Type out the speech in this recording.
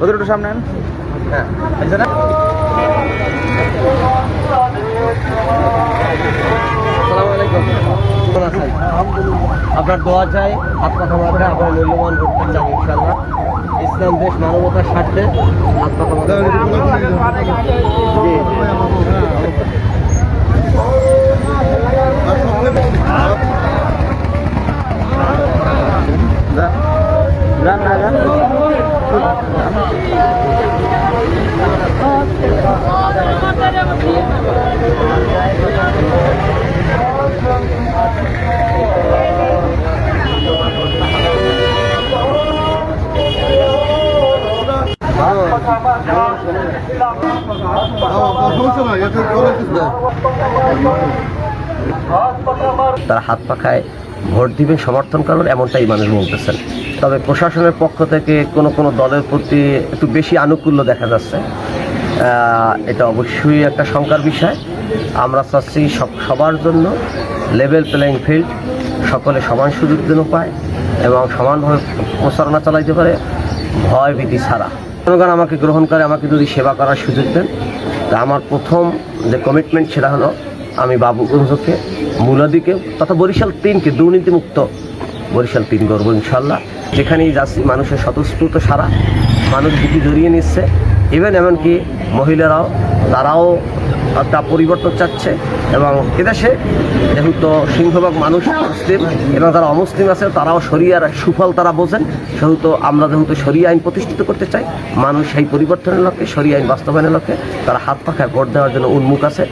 ওদের একটু সামনে হ্যাঁ আছেন? আপনার দোয়া চাই কথা মাথায় আপনার মূল্যবান করতে চান ইনশাল্লাহ ইসলাম দেশ মানবতার স্বার্থে কথা মাথায় তারা হাত পাখায় ভোট দিবেন সমর্থন করবেন এমনটাই মানুষ বলতেছেন। তবে প্রশাসনের পক্ষ থেকে কোনো কোনো দলের প্রতি একটু বেশি আনুকূল্য দেখা যাচ্ছে। এটা অবশ্যই একটা শঙ্কার বিষয়। আমরা চাচ্ছি সব, সবার জন্য লেভেল প্লেয়িং ফিল্ড সকলে সমান সুযোগ যেন পায় এবং সমানভাবে প্রচারণা চালাইতে পারে ভয় ভীতি ছাড়া। জনগণ আমাকে গ্রহণ করে, আমাকে যদি সেবা করার সুযোগ দেন, তা আমার প্রথম যে কমিটমেন্ট সেটা হলো আমি বাবুগঞ্জকে মুলাদিকে, তথা বরিশাল তিনকে দুর্নীতিমুক্ত বরিশাল তিন করব ইনশাল্লাহ যেখানেই যাচ্ছি, মানুষের স্বতঃস্ফূর্ত সারা মানুষ বুকি জড়িয়ে নিচ্ছে। ইভেন এমনকি মহিলারাও, তারাও তা পরিবর্তন চাচ্ছে এবং এদেশে যেহেতু সিংহভাগ মানুষ মুসলিম এবং যারা অমুসলিম আছে, তারাও শরিয়ার সুফল তারা বোঝেন। সেহেতু আমরা যেহেতু শরিয়া আইন প্রতিষ্ঠিত করতে চাই, মানুষ সেই পরিবর্তনের লক্ষ্যে, শরিয়া আইন বাস্তবায়নের লক্ষ্যে তারা হাত পাখায় ভোট দেওয়ার জন্য উন্মুখ আছে।